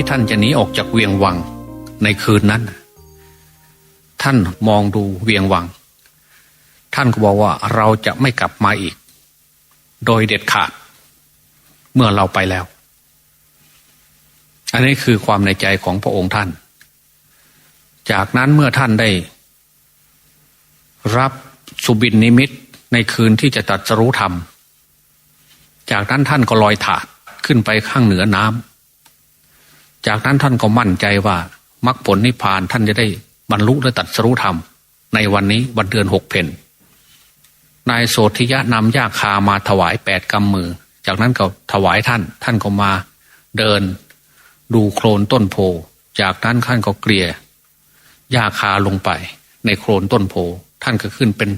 ที่ท่านจะหนีออกจากเวียงวังในคืนนั้น ท่านมองดูเวียงวัง ท่านก็บอกว่าเราจะไม่กลับมาอีก โดยเด็ดขาด เมื่อเราไปแล้ว อันนี้คือความในใจของพระองค์ท่าน จากนั้นเมื่อท่านได้ รับสุบินนิมิตในคืนที่จะตัดสรู้ธรรม จากนั้นท่านก็ลอยถาดขึ้นไปข้างเหนือน้ำ จากนั้นท่านก็มั่นใจว่ามรรคผลนิพพานท่านจะได้บรรลุและตัดสรู้ธรรม ในวันนี้วันเดือนหกเพนนายโสธิยะนำยาคามาถวายแปดกำมือ จากนั้นก็ถวายท่าน ท่านก็มาเดินดูโคลนต้นโพ จากนั้นท่านก็เกลี่ยหญ้าคาลงไป ในโคลนต้นโพ ท่านก็ขึ้นเป็น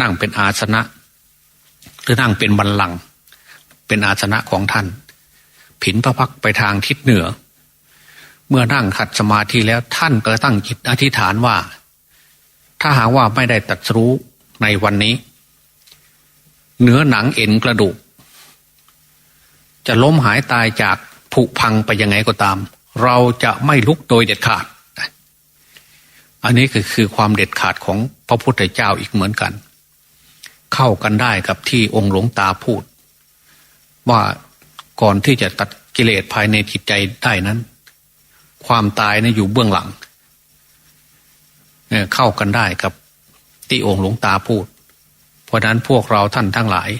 นั่งเป็นอาสนะ หรือนั่งเป็นบัลลัง เป็นอาสนะของท่าน ผินพระพักไปทางทิศเหนือ เมื่อนั่งขัดสมาธิแล้วท่านก็ตั้งจิตอธิษฐานว่า ถ้าหากว่าไม่ได้ตัดรู้ในวันนี้ เนื้อหนังเอ็นกระดูก จะล้มหายตายจากผุพังไปยังไงก็ตาม เราจะไม่ลุกโดยเด็ดขาด อันนี้ก็คือความเด็ดขาดของพระพุทธเจ้าอีกเหมือนกัน เข้ากันได้กับที่องค์หลวงตาพูด ว่าก่อนที่จะตัดกิเลสภายในจิตใจได้นั้น ความตายนะอยู่เบื้องหลังเข้ากันได้กับที่องค์หลวงตาพูด เพราะนั้นพวกเราท่านทั้งหลาย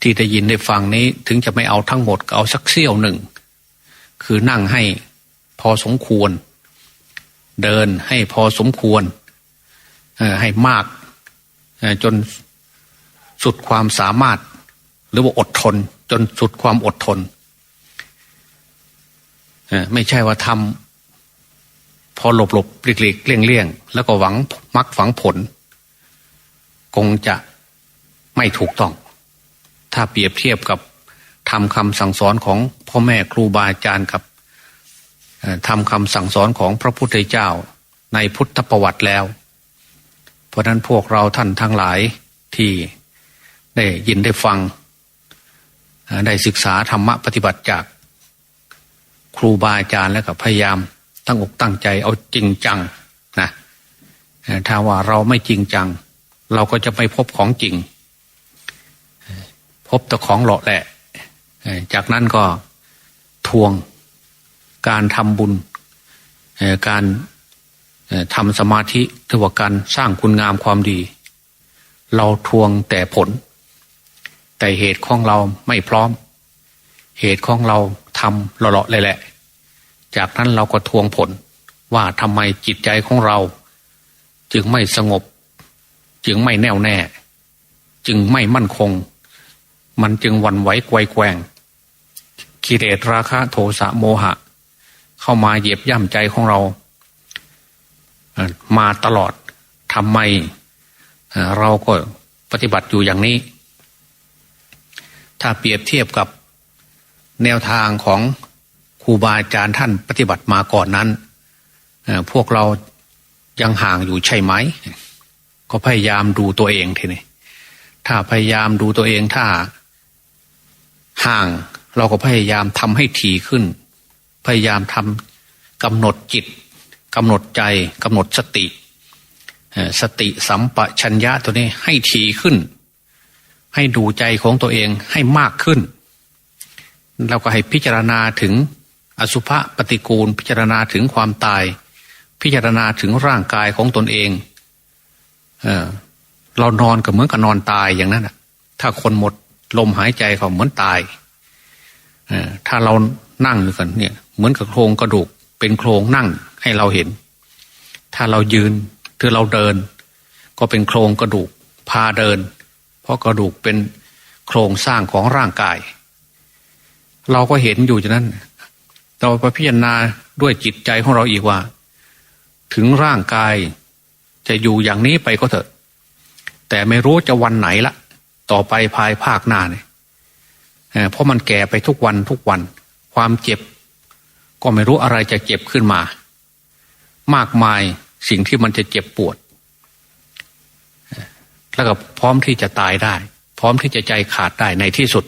ที่ได้ยินได้ฟังนี้ถึงจะไม่เอาทั้งหมดก็เอาสักเสี้ยวหนึ่ง คือนั่งให้พอสมควร เดินให้พอสมควรให้มากจนสุดความสามารถ หรือว่าอดทน จนสุดความอดทน ไม่ใช่ว่าทำพอหลบหลบหลีกหลีกเลี่ยงเลี่ยงแล้วก็หวังมักฝังผล คงจะไม่ถูกต้อง ถ้าเปรียบเทียบกับทำคำสั่งสอนของพ่อแม่ครูบาอาจารย์กับทำคำสั่งสอนของพระพุทธเจ้าในพุทธประวัติแล้ว เพราะนั้นพวกเราท่านทั้งหลายที่ได้ยินได้ฟัง ได้ศึกษาธรรมะปฏิบัติจาก ครูบาอาจารย์แล้วก็พยายามตั้งอกตั้งใจเอาจริงจังนะถ้าว่าเราไม่จริงจัง เราก็จะไม่พบของจริง พบแต่ของหล่อแหละ จากนั้นก็ทวงการทำบุญ การทำสมาธิถือว่าการสร้างคุณงามความดี เราทวงแต่ผล แต่เหตุของเราไม่พร้อม เหตุของเราทำหล่อๆเลยแหละ จากนั้นเราก็ทวงผลว่าทำไมจิตใจของเรา จึงไม่สงบ จึงไม่แน่วแน่ จึงไม่มั่นคง มันจึงวันไหวไกวแกว่งกิเลสราคะโทสะโมหะ เข้ามาเหยียบย่ำใจของเรา มาตลอดทำไมเราก็ปฏิบัติอยู่อย่างนี้ ถ้าเปรียบเทียบกับ แนวทางของครูบาอาจารย์ท่านปฏิบัติมาก่อนนั้นพวกเรายังห่างอยู่ใช่ไหม ก็พยายามดูตัวเองทีนี้ถ้าพยายามดูตัวเองถ้า ห่างเราก็พยายามทำให้ถี่ขึ้น พยายามทำกำหนดจิตกำหนดใจกำหนดสติ สติสัมปชัญญะตัวนี้ให้ถี่ขึ้น ให้ดูใจของตัวเองให้มากขึ้น เราก็ให้พิจารณาถึงอสุภะปฏิกูล พิจารณาถึงความตาย พิจารณาถึงร่างกายของตนเองเออเรานอนก็เหมือนกับนอนตายอย่างนั้นถ้าคนหมดลมหายใจเขาเหมือนตายถ้าเรานั่งอยู่กันเนี่ย เหมือนกับโครงกระดูก เป็นโครงนั่งให้เราเห็น ถ้าเรายืนถ้าเราเดิน ก็เป็นโครงกระดูกพาเดิน เพราะกระดูกเป็นโครงสร้างของร่างกาย เราก็เห็นอยู่ฉะนั้น เราไปพิจารณาด้วยจิตใจของเราอีกว่า ถึงร่างกายจะอยู่อย่างนี้ไปก็เถอะ แต่ไม่รู้จะวันไหนละ ต่อไปภายภาคหน้าเนี่ยเพราะมันแก่ไปทุกวันทุกวัน ความเจ็บ ก็ไม่รู้อะไรจะเจ็บขึ้นมา มากมายสิ่งที่มันจะเจ็บปวด แล้วก็พร้อมที่จะตายได้ พร้อมที่จะใจขาดได้ในที่สุด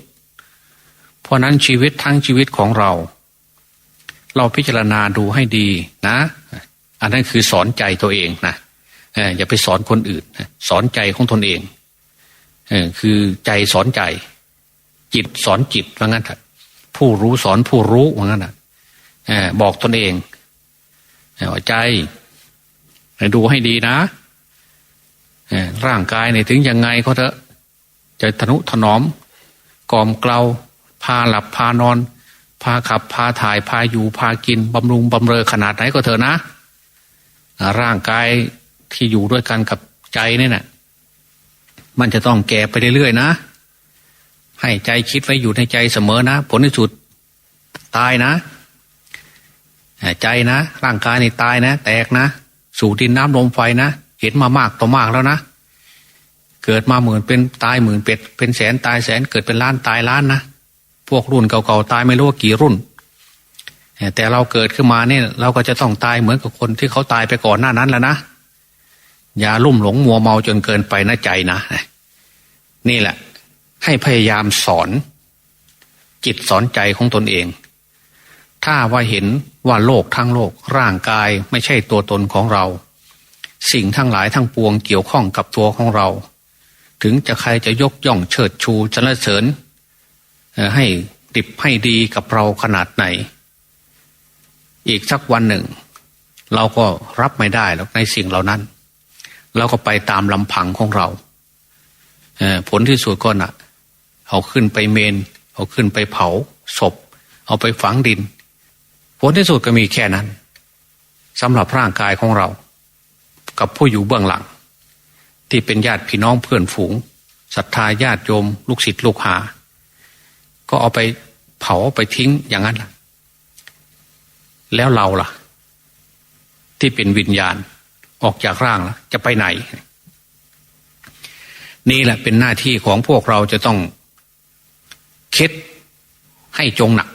เพราะนั้นชีวิตทั้งชีวิตของเรา เราพิจารณาดูให้ดีนะ อันนั้นคือสอนใจตัวเองนะอย่าไปสอนคนอื่น สอนใจของตนเองคือใจสอนใจ จิตสอนจิตว่างั้นผู้รู้สอนผู้รู้ว่างั้นอะบอกตนเองใจดูให้ดีนะร่างกายเนี่ยถึงยังไงก็เถอะจะทนุถนอมกอมเกลา พาหลับพานอน พาขับพาถ่ายพาอยู่พากินบำรุงบำเรอขนาดไหนก็เถอะนะ ร่างกายที่อยู่ด้วยกันกับใจเนี่ยนะมันจะต้องแก่ไปเรื่อยๆนะ ให้ใจคิดไว้อยู่ในใจเสมอนะ ผลที่สุดตายนะ ใจนะ ร่างกายนี่ตายนะ แตกนะ สู่ดินน้ำลมไฟนะ เห็นมามากต่อมากแล้วนะ เกิดมาหมื่นเป็นตายหมื่นเป็ดเป็นแสนตายแสนเกิดเป็นล้านตายล้านนะ พวกรุ่นเก่าๆตายไม่รู้ว่ากี่รุ่น แต่เราเกิดขึ้นมาเนี่ย เราก็จะต้องตายเหมือนกับคนที่เขาตายไปก่อนหน้านั้นแล้วนะอย่าลุ่มหลงมัวเมาจนเกินไปนะใจนะนี่แหละ ให้พยายามสอน จิตสอนใจของตนเอง ถ้าว่าเห็นว่าโลกทั้งโลก ร่างกายไม่ใช่ตัวตนของเรา สิ่งทั้งหลายทั้งปวงเกี่ยวข้องกับตัวของเรา ถึงจะใครจะยกย่องเชิดชูสรรเสริญ ให้ดิบให้ดีกับเราขนาดไหน อีกสักวันหนึ่ง เราก็รับไม่ได้หรอกในสิ่งเหล่านั้น เราก็ไปตามลำพังของเราผลที่สุดก็น่ะ เอาขึ้นไปเมน เอาขึ้นไปเผาศพ เอาไปฝังดิน ผลที่สุดก็มีแค่นั้นสำหรับร่างกายของเรา กับผู้อยู่เบื้องหลัง ที่เป็นญาติพี่น้องเพื่อนฝูงศรัทธาญาติโยม ลูกศิษย์ลูกหา ก็เอาไปเผาไปทิ้งอย่างนั้นล่ะ แล้วเราล่ะ ที่เป็นวิญญาณออกจากร่างล้วจะไปไหน นี่แหละเป็นหน้าที่ของพวกเราจะต้องคิดให้จงหนัก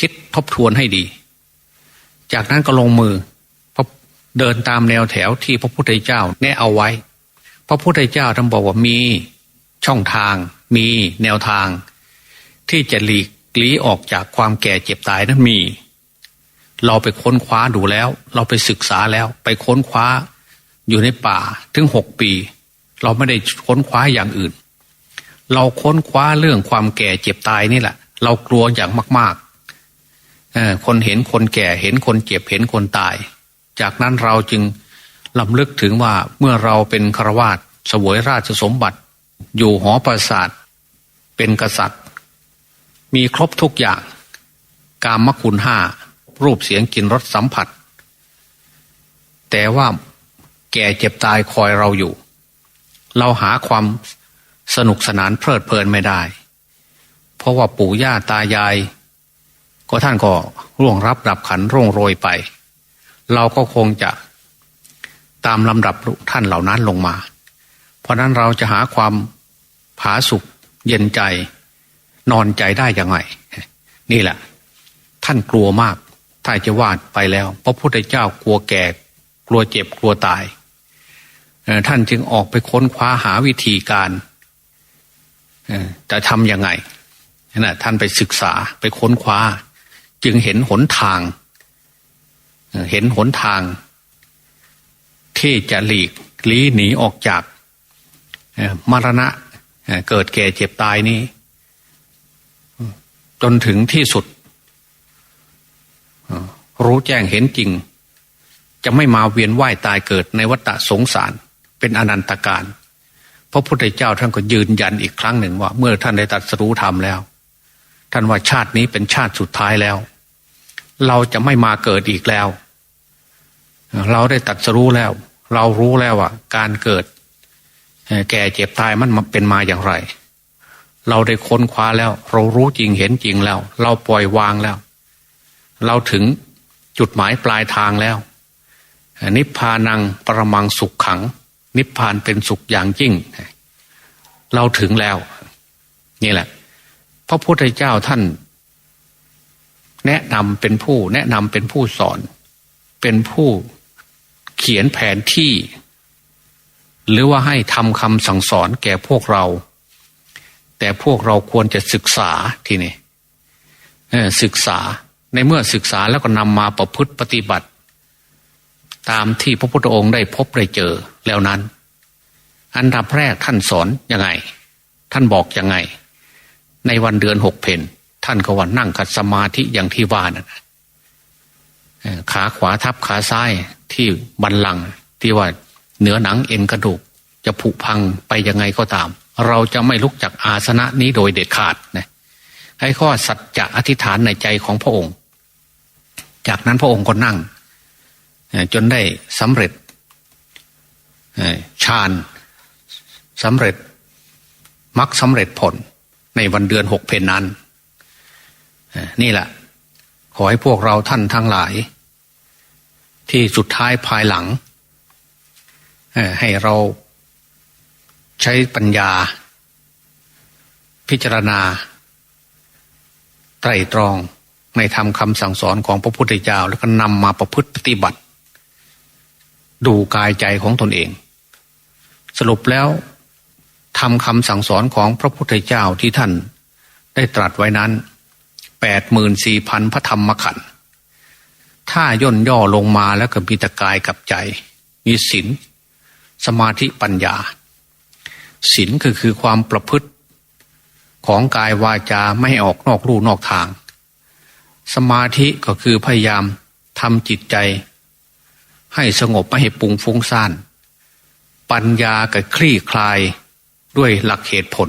คิดทบทวนให้ดี จากนั้นก็ลงมือเดินตามแนวแถวที่พระพุทธเจ้าแนะเอาไว้ พระพุทธเจ้าท่านบอกว่ามีช่องทาง มีแนวทาง ที่จะหลีกลี้ออกจากความแก่เจ็บตายนั้นมี เราไปค้นคว้าดูแล้ว เราไปศึกษาแล้ว ไปค้นคว้าอยู่ในป่าถึงหกปี เราไม่ได้ค้นคว้าอย่างอื่น เราค้นคว้าเรื่องความแก่เจ็บตายนี่แหละ เรากลัวอย่างมากๆคนเห็นคนแก่เห็นคนเจ็บเห็นคนตาย จากนั้นเราจึงลำลึกถึงว่าเมื่อเราเป็นครวาสสวยราชสมบัติ อยู่หอประสาทเป็นกษัตริย์ มีครบทุกอย่าง กามคุณห้ารูปเสียงกลิ่นรสสัมผัส แต่ว่าแก่เจ็บตายคอยเราอยู่ เราหาความสนุกสนานเพลิดเพลินไม่ได้ เพราะว่าปู่ย่าตายาย ก็ท่านก็ร่วงรับดับขันร่วงโรยไป เราก็คงจะตามลำดับท่านเหล่านั้นลงมา เพราะนั้นเราจะหาความผาสุกเย็นใจ นอนใจได้ยังไงนี่แหละ ท่านกลัวมาก ถ้าจะวาดไปแล้ว พระพุทธเจ้ากลัวแก่ กลัวเจ็บกลัวตาย ท่านจึงออกไปค้นคว้าหาวิธีการจะทำยังไงนะท่านไปศึกษาไปค้นคว้า จึงเห็นหนทาง เห็นหนทาง ที่จะหลีกลี้หนีออกจากมรณะเอ่อเกิดแก่เจ็บตายนี้ จนถึงที่สุด รู้แจ้งเห็นจริง จะไม่มาเวียนว่ายตายเกิดในวัฏสงสาร เป็นอนันตการพระพุทธเจ้าท่านก็ยืนยันอีกครั้งหนึ่งว่า เมื่อท่านได้ตรัสรู้ธรรมแล้ว ท่านว่าชาตินี้เป็นชาติสุดท้ายแล้ว เราจะไม่มาเกิดอีกแล้ว เราได้ตรัสรู้แล้ว เรารู้แล้วว่าการเกิด แก่เจ็บตายมันเป็นมาอย่างไร เราได้ค้นคว้าแล้ว เรารู้จริงเห็นจริงแล้ว เราปล่อยวางแล้ว เราถึงจุดหมายปลายทางแล้ว นิพพานังประมังสุขขัง นิพพานเป็นสุขอย่างยิ่ง เราถึงแล้ว นี่แหละ พระพุทธเจ้าท่าน แนะนำเป็นผู้ แนะนำเป็นผู้สอน เป็นผู้เขียนแผนที่ หรือว่าให้ทำคำสั่งสอนแก่พวกเรา แต่พวกเราควรจะศึกษาทีนี้ศึกษาในเมื่อศึกษาแล้วก็นำมาประพฤติปฏิบัติ ตามที่พระพุทธองค์ได้พบได้เจอแล้วนั้น อันดับแรกท่านสอนยังไง ท่านบอกยังไง ในวันเดือนหกเพนท่านก็ว่านั่งขัดสมาธิอย่างที่ว่านั่นขาขวาทับขาซ้ายที่บันลังที่ว่าเหนือหนังเอ็นกระดูก จะผุพังไปยังไงก็ตาม เราจะไม่ลุกจากอาสนะนี้โดยเด็ดขาดนะให้ข้อสัจจะอธิษฐานในใจของพระองค์ จากนั้นพระองค์ก็นั่ง จนได้สำเร็จฌานสำเร็จมรรคสำเร็จผลในวันเดือนหกเพนนั้น นี่แหละ ขอให้พวกเราท่านทั้งหลาย ที่สุดท้ายภายหลัง ให้เรา ใช้ปัญญา พิจารณา ไตรตรองในธรรมคำสั่งสอนของพระพุทธเจ้า แล้วก็นำมาประพฤติปฏิบัติ ดูกายใจของตนเอง สรุปแล้วทำคำสั่งสอนของพระพุทธเจ้าที่ท่านได้ตรัสไว้นั้นแปดหมื่นสี่พันพระธรรมขันธ์ถ้าย่นย่อลงมาแล้วก็มีต่กายกับใจ มีศีลสมาธิปัญญา ศีลก็คือความประพฤติของกายวาจาไม่ให้ออกนอกลู่นอกทาง สมาธิก็คือพยายามทำจิตใจ ให้สงบไม่ให้ปุงฟุ้งซ่าน ปัญญาก็คลี่คลายด้วยหลักเหตุผล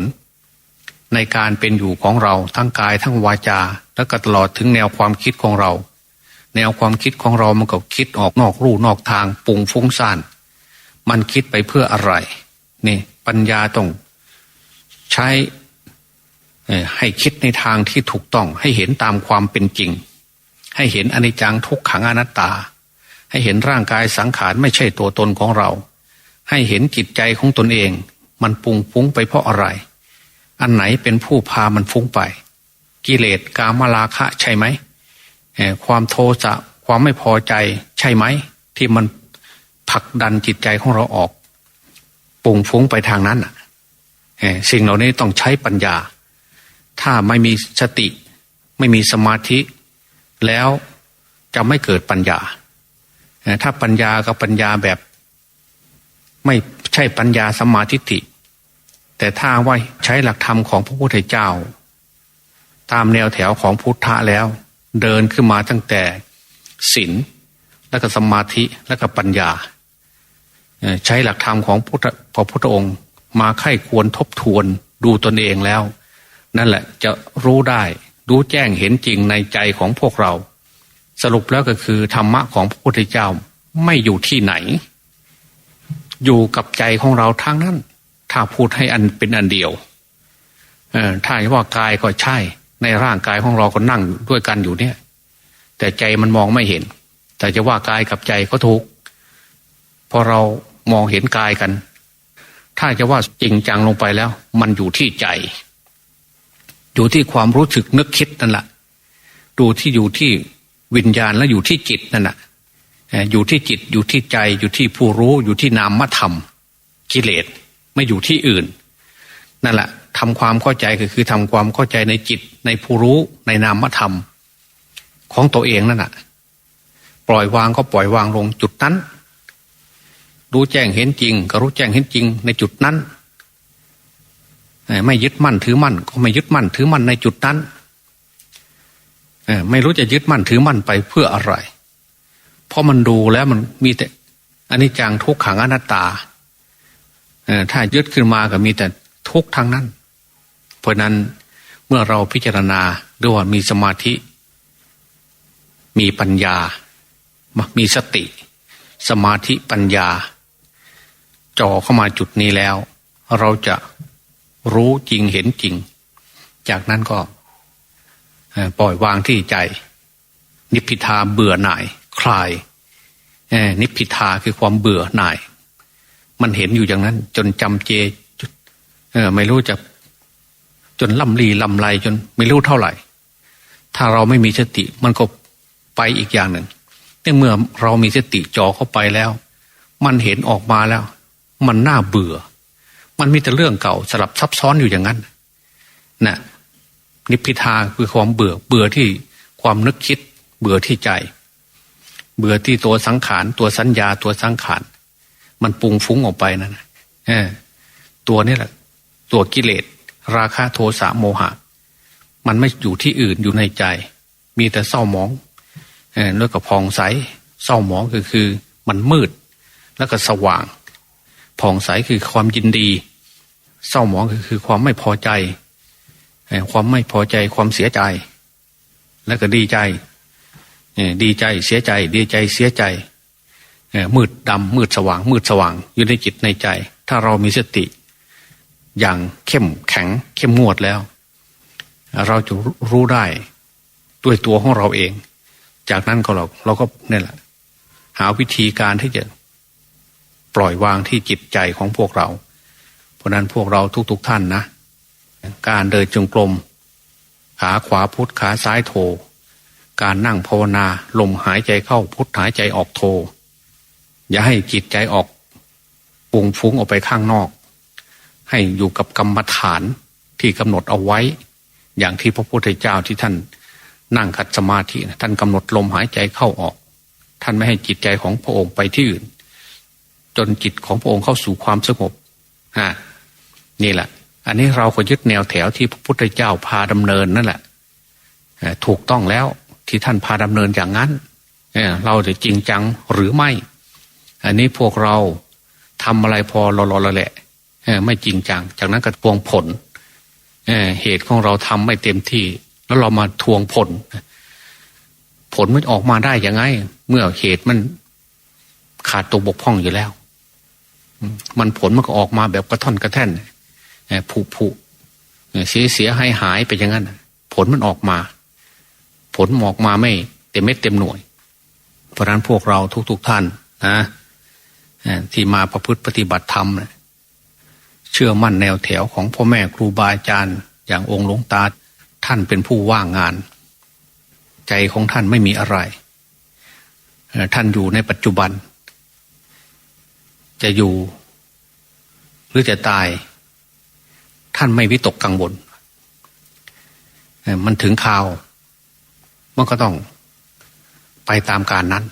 ในการเป็นอยู่ของเราทั้งกายทั้งวาจา และก็ตลอดถึงแนวความคิดของเรา แนวความคิดของเรามันก็คิดออกนอกรูนอกทางปุงฟุ้งซ่าน มันคิดไปเพื่ออะไรนี่ ปัญญาต้องใช้ให้คิดในทางที่ถูกต้อง ให้เห็นตามความเป็นจริง ให้เห็นอนิจจังทุกขังอนัตตา ให้เห็นร่างกายสังขารไม่ใช่ตัวตนของเรา ให้เห็นจิตใจของตนเอง มันปุงฟุ้งไปเพราะอะไร อันไหนเป็นผู้พามันฟุ้งไป กิเลสกามราคะใช่ไหมความโทสะความไม่พอใจใช่ไหม ที่มันผลักดันจิตใจของเราออก ปุงฟุ้งไปทางนั้นน่ะสิ่งเหล่านี้ต้องใช้ปัญญา ถ้าไม่มีสติ ไม่มีสมาธิ แล้วจะไม่เกิดปัญญา ถ้าปัญญากับปัญญาแบบ ไม่ใช่ปัญญาสมาธิิแต่ถ้าว่าใช้หลักธรรมของพระพุทธเจ้า ตามแนวแถวของพุทธะแล้ว เดินขึ้นมาตั้งแต่ศีลแล้วก็สมาธิแล้วก็ปัญญา ใช้หลักธรรมของพุทธพระพุทธองค์ มาไข้ควรทบทวนดูตนเองแล้ว นั่นแหละจะรู้ได้รู้แจ้งเห็นจริงในใจของพวกเรา สรุปแล้วก็คือธรรมะของพระพุทธเจ้าไม่อยู่ที่ไหน อยู่กับใจของเราทั้งนั้น ถ้าพูดให้อันเป็นอันเดียวถ้าว่ากายก็ใช่ ในร่างกายของเราก็นั่งด้วยกันอยู่เนี่ย แต่ใจมันมองไม่เห็น แต่จะว่ากายกับใจก็ถูก พอเรามองเห็นกายกัน ถ้าจะว่าจริงจังลงไปแล้ว มันอยู่ที่ใจ อยู่ที่ความรู้สึกนึกคิดนั่นแหละดูที่อยู่ที่วิญญาณและอยู่ที่จิตนั่นแหละเอ่ออยู่ที่จิตอยู่ที่ใจอยู่ที่ผู้รู้อยู่ที่นามธรรม กิเลสไม่อยู่ที่อื่น นั่นแหละทำความเข้าใจก็คือทำความเข้าใจในจิตในผู้รู้ในนามธรรม ของตัวเองนั่นแหะปล่อยวางก็ปล่อยวางลงจุดนั้น รู้แจ้งเห็นจริง ก็รู้แจ้งเห็นจริง ในจุดนั้น ไม่ยึดมั่นถือมั่น ก็ไม่ยึดมั่นถือมั่นในจุดนั้นไม่รู้จะยึดมั่นถือมั่นไปเพื่ออะไร เพราะมันดูแล้วมันมีแต่อันนี้จังทุกขังอนัตตาถ้ายึดขึ้นมาก็มีแต่ทุกข์ทางนั้น เพราะนั้นเมื่อเราพิจารณาด้วยว่ามีสมาธิ มีปัญญา มีสติ สมาธิปัญญา จ่อเข้ามาจุดนี้แล้ว เราจะรู้จริงเห็นจริง จากนั้นก็ปล่อยวางที่ใจ นิพพิทาเบื่อหน่าย คลายนิพพิทาคือความเบื่อหน่าย มันเห็นอยู่อย่างนั้น จนจำเจจุดไม่รู้จะจนล่ำลีล่ำไรจนไม่รู้เท่าไหร่ ถ้าเราไม่มีสติมันก็ไปอีกอย่างหนึ่งแต่เมื่อเรามีสติจ่อเข้าไปแล้ว มันเห็นออกมาแล้ว มันน่าเบื่อ มันมีแต่เรื่องเก่าสลับซับซ้อนอยู่อย่างนั้นน่ะนิพพิทาคือความเบื่อ เบื่อที่ความนึกคิด เบื่อที่ใจ เบื่อที่ตัวสังขาร ตัวสัญญาตัวสังขาร มันปรุงฟุ้งออกไปนั่นนะเออตัวนี้แหละ ตัวกิเลส ราคะโทสะโมหะ มันไม่อยู่ที่อื่นอยู่ในใจ มีแต่เศร้าหมองแล้วก็พองใสเศร้าหมองคือคือ มันมืด แล้วก็สว่าง ผ่องใสคือความยินดี เศร้าหมองคือความไม่พอใจ ความไม่พอใจความเสียใจ แล้วก็ดีใจดีใจเสียใจ ดีใจเสียใจมืดดำมืดสว่าง มืดสว่างอยู่ในจิตในใจ ถ้าเรามีสติ อย่างเข้มแข็ง เข้มงวดแล้ว เราจะรู้ได้ด้วยตัวของเราเอง จากนั้นก็เราเราก็เนี่ยแหละ หาวิธีการที่จะ ปล่อยวางที่จิตใจของพวกเรา เพราะนั้นพวกเราทุกๆทท่านนะ การเดินจงกรมขาขวาพุทธขาซ้ายโท การนั่งภาวนาลมหายใจเข้าพุทธหายใจออกโท อย่าให้จิตใจออกปุงฟุ้งออกไปข้างนอก ให้อยู่กับกรรมฐานที่กำหนดเอาไว้ อย่างที่พระพุทธเจ้าที่ท่านนั่งขัดสมาธิท่านกำหนดลมหายใจเข้าออก ท่านไม่ให้จิตใจของพระองค์ไปที่อื่น จนจิตของพระองค์เข้าสู่ความสงบฮะนี่แหละ อันนี้เราก็ยึดแนวแถวที่พระพุทธเจ้าพาดำเนินนั่นแหละถูกต้องแล้วที่ท่านพาดำเนินอย่างนั้นเราจะจริงจังหรือไม่ อันนี้พวกเราทำอะไรพอรอๆแหละไม่จริงจัง จากนั้นก็ทวงผลเเหตุของเราทำไม่เต็มที่ แล้วเรามาทวงผล ผลมันออกมาได้ยังไง เมื่อเหตุมันขาดตกบกพร่องอยู่แล้ว มันผลมันก็ออกมาแบบกระท่อนกระแท่นผุผุเสียเสียหายหายไปอย่างนั้นผลมันออกมา ผลออกมาไม่เต็มเม็ดเต็มหน่วย เพราะนั้นพวกเราทุกๆทท่านนะที่มาประพฤติปฏิบัติธรรมนะเชื่อมั่นแนวแถวของพ่อแม่ครูบาอาจารย์อย่างองค์หลวงตาท่านเป็นผู้ว่างงาน ใจของท่านไม่มีอะไร ท่านอยู่ในปัจจุบัน จะอยู่ หรือจะตาย ท่านไม่วิตกกังวลมันถึงข่าว มันก็ต้องไปตามการนั้น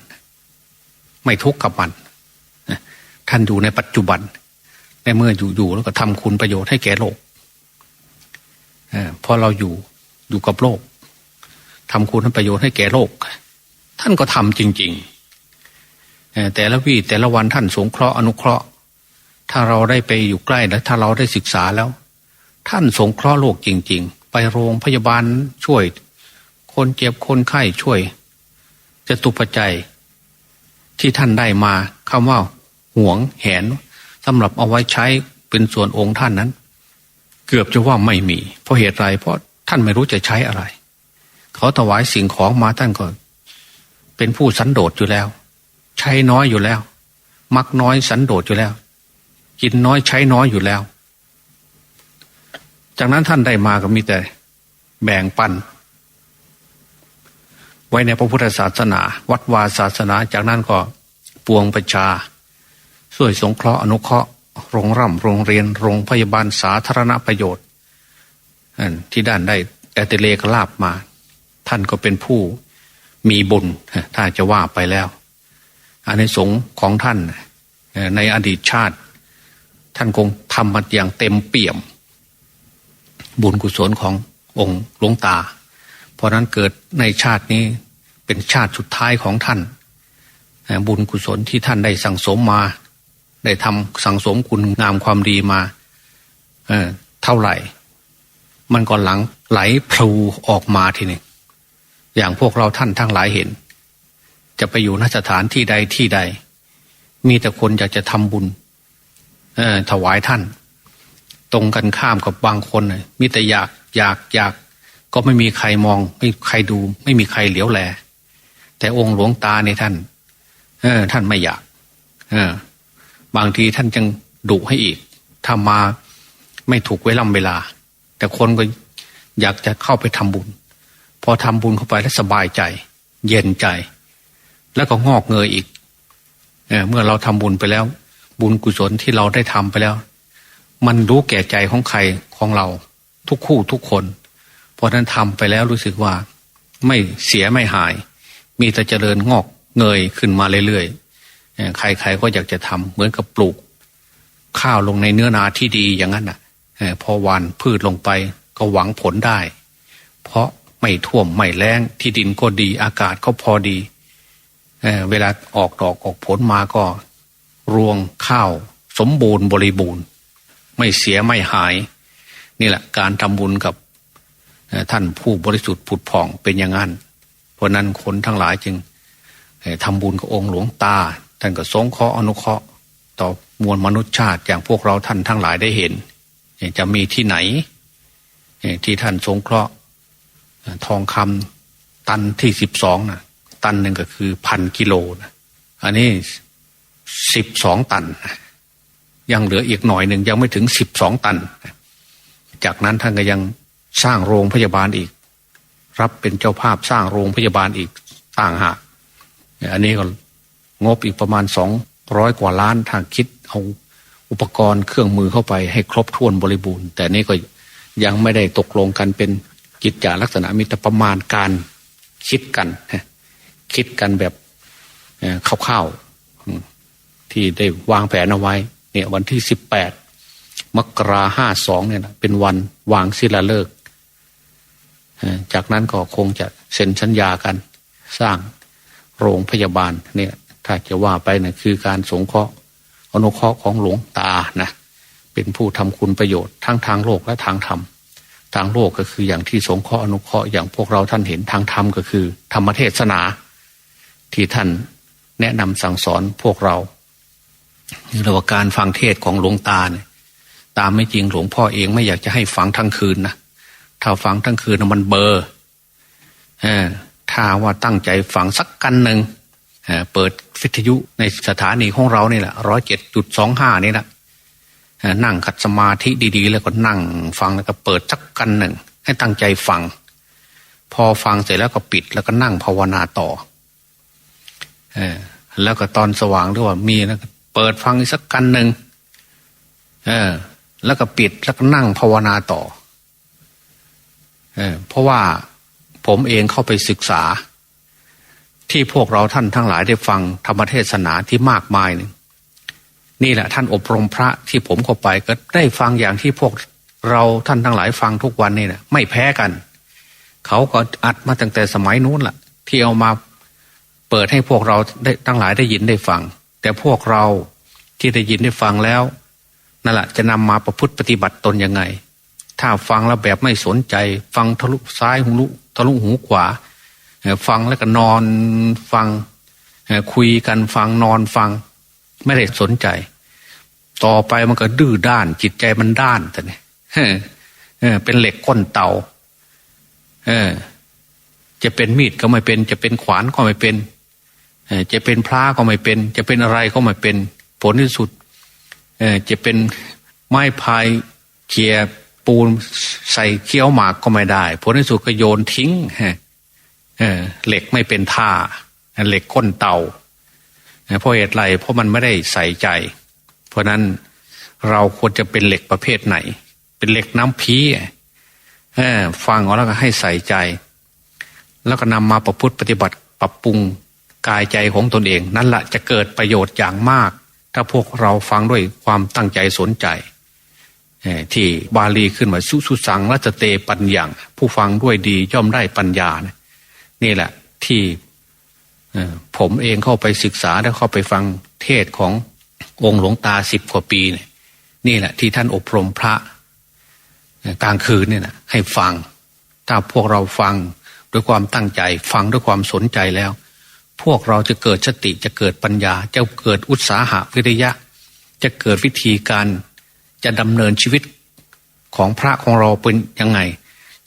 ไม่ทุกข์กับมัน ท่านอยู่ในปัจจุบันในเมื่ออยู่อยู่แล้วก็ทำคุณประโยชน์ให้แก่โลกพอเราอยู่อยู่กับโลกทำคุณประโยชน์ให้แก่โลก ท่านก็ทำจริง ๆ แต่ละวี่แต่ละวันท่านสงเคราะห์อนุเคราะห์ ถ้าเราได้ไปอยู่ใกล้และถ้าเราได้ศึกษาแล้ว ท่านสงเคราะห์โลกจริง ๆ ไปโรงพยาบาลช่วย คนเจ็บคนไข้ช่วยจะตุปัจจัยที่ท่านได้มาคำว่าห่วงแหนสำหรับเอาไว้ใช้เป็นส่วนองค์ท่านนั้น เกือบจะว่าไม่มี เพราะเหตุไรเพราะท่านไม่รู้จะใช้อะไร เขาถวายสิ่งของมาท่านก็เป็นผู้สันโดษอยู่แล้ว ใช้น้อยอยู่แล้ว มักน้อยสันโดษอยู่แล้ว กินน้อยใช้น้อยอยู่แล้ว จากนั้นท่านได้มาก็มีแต่แบ่งปัน ไว้ในพระพุทธศาสนา วัดวาศาสนา จากนั้นก็ปวงประชาช่วยสงเคราะห์อนุเคราะห์โรงร่ำโรงเรียนโรงพยาบาลสาธารณประโยชน์ที่ด้านได้แต่เตเลกลาบมา ท่านก็เป็นผู้มีบุญถ้าจะว่าไปแล้ว อันในสงของท่านในอดีตชาติ ท่านคงทำมาอย่างเต็มเปี่ยม บุญกุศลขององค์หลวงตา เพราะนั้นเกิดในชาตินี้เป็นชาติสุดท้ายของท่าน บุญกุศลที่ท่านได้สั่งสมมา ได้ทำสั่งสมคุณงามความดีมาเเท่าไหร่ มันก็หลังไหลพลูออกมาทีนี้อย่างพวกเราท่านทั้งหลายเห็น จะไปอยู่นสถานที่ใดที่ใด มีแต่คนอยากจะทำบุญอถวายท่าน ตรงกันข้ามกับบางคนมีแต่อยากอยากอยากก็ไม่มีใครมอง ไม่ใครดู ไม่มีใครเหลียวแล แต่องค์หลวงตาในท่านเออท่านไม่อยากเออบางทีท่านจึงดุให้อีกถ้ามาไม่ถูกเวลาเวลา แต่คนก็อยากจะเข้าไปทำบุญ พอทำบุญเข้าไปแล้วสบายใจ เย็นใจ แล้วก็งอกเงยอีกเอเมื่อเราทำบุญไปแล้ว บุญกุศลที่เราได้ทำไปแล้ว มันรู้แก่ใจของใครของเรา ทุกคู่ทุกคน เพราะฉะนั้นทำไปแล้วรู้สึกว่า ไม่เสียไม่หาย มีแต่เจริญงอกเงยขึ้นมาเรื่อยๆใครๆก็อยากจะทำเหมือนกับปลูก ข้าวลงในเนื้อนาที่ดีอย่างนั้นน่ะพอหวานพืชลงไปก็หวังผลได้ เพราะไม่ท่วมไม่แล้งที่ดินก็ดีอากาศก็พอดี เวลาออกดอกออกผลมาก็รวงข้าวสมบูรณ์บริบูรณ์ ไม่เสียไม่หาย นี่แหละการทำบุญกับท่านผู้บริสุทธิ์ผุดผ่องเป็นอย่างนั้น เพราะนั้นคนทั้งหลายจึงทำบุญกับองค์หลวงตา ท่านก็สงเคราะห์อนุเคราะห์ ต่อมวลมนุษยชาติอย่างพวกเราท่านทั้งหลายได้เห็น จะมีที่ไหน ที่ท่านสงเคราะห์ทองคำตันที่สิบสองนะ ตันหนึ่งก็คือพันกิโลนะอันนี้สิบสองตัน ยังเหลืออีกหน่อยหนึ่งยังไม่ถึงสิบสองตัน จากนั้นท่านก็ยังสร้างโรงพยาบาลอีก รับเป็นเจ้าภาพสร้างโรงพยาบาลอีกต่างหากอันนี้ก็งบอีกประมาณสองร้อยกว่าล้านทางคิดเอาอุปกรณ์เครื่องมือเข้าไปให้ครบถ้วนบริบูรณ์ แต่นี่ก็ยังไม่ได้ตกลงกันเป็นกิจจาลักษณะมีแต่ประมาณการคิดกัน คิดกันแบบเอ่อคร่าวๆที่ได้วางแผนเอาไว้ เนี่ยวันที่สิบแปดมกราห้าสองเนี่ยนะเป็นวันวางศิลาฤกษ์เอ่อจากนั้นก็คงจะเซ็นสัญญากัน สร้างโรงพยาบาลเนี่ยถ้าจะว่าไปนะคือการสงเคราะห์อนุเคราะห์ของหลวงตานะเป็นผู้ทำคุณประโยชน์ทั้งทางโลกและทางธรรมทางโลกก็คืออย่างที่สงเคราะห์อนุเคราะห์อย่างพวกเราท่านเห็นทางธรรมก็คือ ธรรมเทศนา ที่ท่านแนะนำสั่งสอนพวกเราเรียกว่าการฟังเทศของหลวงตาเนี่ยตามไม่จริงหลวงพ่อเองไม่อยากจะให้ฟังทั้งคืนนะถ้าฟังทั้งคืนน่ะมันเบอร์เออถ้าว่าตั้งใจฟังสักกันหนึ่งเปิดวิทยุในสถานีของเรานี่แหละร้อยเจ็ดจุดสองห้านี่แหละนั่งขัดสมาธิดีๆ แล้วก็นั่งฟังแล้วก็เปิดสักกันหนึ่งให้ตั้งใจฟัง พอฟังเสร็จแล้วก็ปิดแล้วก็นั่งภาวนาต่อ แล้วก็ตอนสว่างหรือว่ามีนะเปิดฟังอีกสักกันหนึ่งเออ แล้วก็ปิดแล้วก็นั่งภาวนาต่อ เออ เพราะว่าผมเองเข้าไปศึกษา ที่พวกเราท่านทั้งหลายได้ฟังธรรมเทศนาที่มากมายนี่นี่แหละท่านอบรมพระที่ผมเข้าไปก็ได้ฟังอย่างที่พวกเราท่านทั้งหลายฟังทุกวันนี่นะไม่แพ้กัน เขาก็อัดมาตั้งแต่สมัยนู้นแหละที่เอามา เปิดให้พวกเราได้ทั้งหลายได้ยินได้ฟัง แต่พวกเราที่ได้ยินได้ฟังแล้วนั่นแหละจะนำมาประพฤติปฏิบัติตนยังไง ถ้าฟังแล้วแบบไม่สนใจ ฟังทะลุซ้ายหูลุทะลุหูขวา ฟังแล้วก็นอนฟังคุยกันฟังนอนฟัง ไม่ได้สนใจ ต่อไปมันก็ดื้อด้าน จิตใจมันด้านแต่เนี่ยเป็นเหล็กก้นเตาเออ จะเป็นมีดก็ไม่เป็น จะเป็นขวานก็ไม่เป็น จะเป็นพระก็ไม่เป็น จะเป็นอะไรก็ไม่เป็น ผลที่สุดจะเป็นไม้พายเกียปูนใส่เคี้ยวหมากก็ไม่ได้ ผลที่สุดก็โยนทิ้งเหล็กไม่เป็นท่า เหล็กก้นเตาเพราะเหตุไรเพราะมันไม่ได้ใส่ใจ เพราะนั้นเราควรจะเป็นเหล็กประเภทไหน เป็นเหล็กน้ำพีฟังเอาแล้วก็ให้ใส่ใจ แล้วก็นำมาประพฤติปฏิบัติปรับปรุง กายใจของตนเอง นั่นแหละจะเกิดประโยชน์อย่างมาก ถ้าพวกเราฟังด้วยความตั้งใจสนใจที่บาลีขึ้นมาสุสุสังรัตเตปัญญังผู้ฟังด้วยดีย่อมได้ปัญญานะนี่แหละที่ผมเองเข้าไปศึกษาแล้วเข้าไปฟังเทศขององค์หลวงตาสิบกว่าปีเนี่ยนี่แหละที่ท่านอบรมพระกลางคืนเนี่ยนะให้ฟัง ถ้าพวกเราฟังด้วยความตั้งใจ ฟังด้วยความสนใจแล้ว พวกเราจะเกิดสติจะเกิดปัญญา จะเกิดอุตสาหะวิริยะ จะเกิดวิธีการจะดำเนินชีวิตของพระของเราเป็นยังไง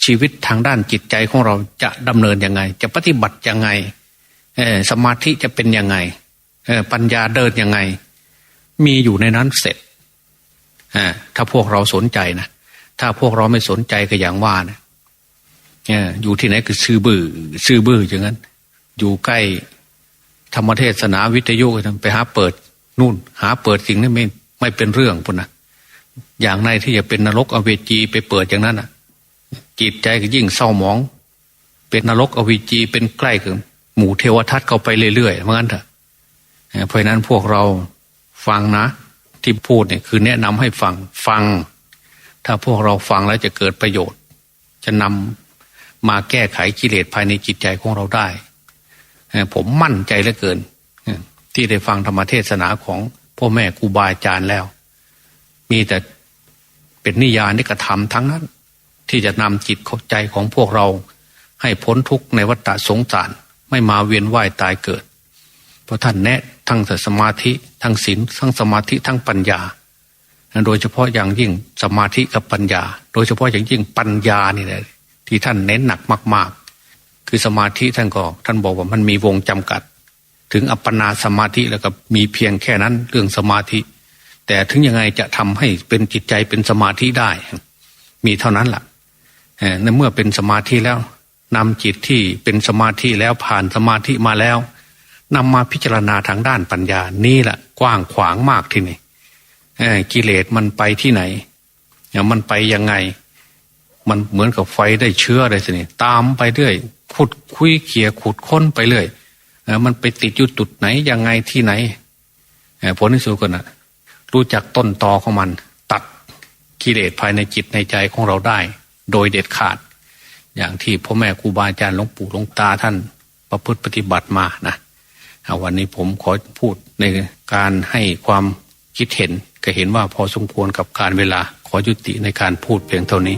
ชีวิตทางด้านจิตใจของเราจะดำเนินยังไง จะปฏิบัติยังไงสมาธิจะเป็นยังไงปัญญาเดินยังไง มีอยู่ในนั้นเสร็จถ้าพวกเราสนใจนะถ้าพวกเราไม่สนใจก็อย่างว่านะอออยู่ที่ไหนคือซื้อบื้อซื้อบื้ออย่างนั้น อยู่ใกล้ ธรรมเทศนาวิทยุไปหาเปิดนู่น หาเปิดสิ่งนั้นไม่ไม่เป็นเรื่องพุ่นนะอย่างในที่จะเป็นนรกอเวจีไปเปิดอย่างนั้นอะ จิตใจก็ยิ่งเศร้าหมอง เป็นนรกอเวจีเป็นใกล้กับหมู่เทวทัตเข้าไปเรื่อยๆเพราะงั้นเถอะเอ่อเพราะนั้นพวกเราฟังนะ ที่พูดเนี่ยคือแนะนำให้ฟังฟัง ถ้าพวกเราฟังแล้วจะเกิดประโยชน์ จะนำมาแก้ไขกิเลสภายในจิตใจของเราได้ ผมมั่นใจเหลือเกิน ที่ได้ฟังธรรมเทศนาของพ่อแม่ครูบาอาจารย์แล้ว มีแต่เป็นนิยานิกระทำทั้งนั้น ที่จะนำจิตเข้าใจของพวกเรา ให้พ้นทุกข์ในวัฏสงสาร ไม่มาเวียนว่ายตายเกิด เพราะท่านแนะทั้งสมาธิทั้งศีลทั้งสมาธิทั้งปัญญาโดยเฉพาะอย่างยิ่งสมาธิกับปัญญา โดยเฉพาะอย่างยิ่งปัญญานี่แหละที่ท่านเน้นหนักมาก ๆ คือสมาธิท่านก็ท่านบอกว่ามันมีวงจำกัด ถึงอัปปนาสมาธิแล้วก็มีเพียงแค่นั้นเรื่องสมาธิ แต่ถึงยังไงจะทำให้เป็นจิตใจเป็นสมาธิได้ มีเท่านั้นล่ะเอ่อในเมื่อเป็นสมาธิแล้วนำจิตที่เป็นสมาธิแล้วผ่านสมาธิมาแล้วนำมาพิจารณาทางด้านปัญญานี่แหละกว้างขวางมากทีนี่กิเลสมันไปที่ไหนมันไปยังไง มันเหมือนกับไฟได้เชื้ออะไรสินี่ตามไปเรื่อย ขุดคุยเขี่ยขุดค้นไปเรื่อยมันไปติดอยู่จุดไหนยังไงที่ไหนผลที่สุดก็นะรู้จักต้นตอของมัน ตัดกิเลสภายในจิตในใจของเราได้ โดยเด็ดขาด อย่างที่พ่อแม่ครูบาอาจารย์หลวงปู่หลวงตาท่านประพฤติปฏิบัติมานะวันนี้ผมขอพูดในการให้ความคิดเห็นก็เห็นว่าพอสมควรกับการเวลาขอยุติในการพูดเพียงเท่านี้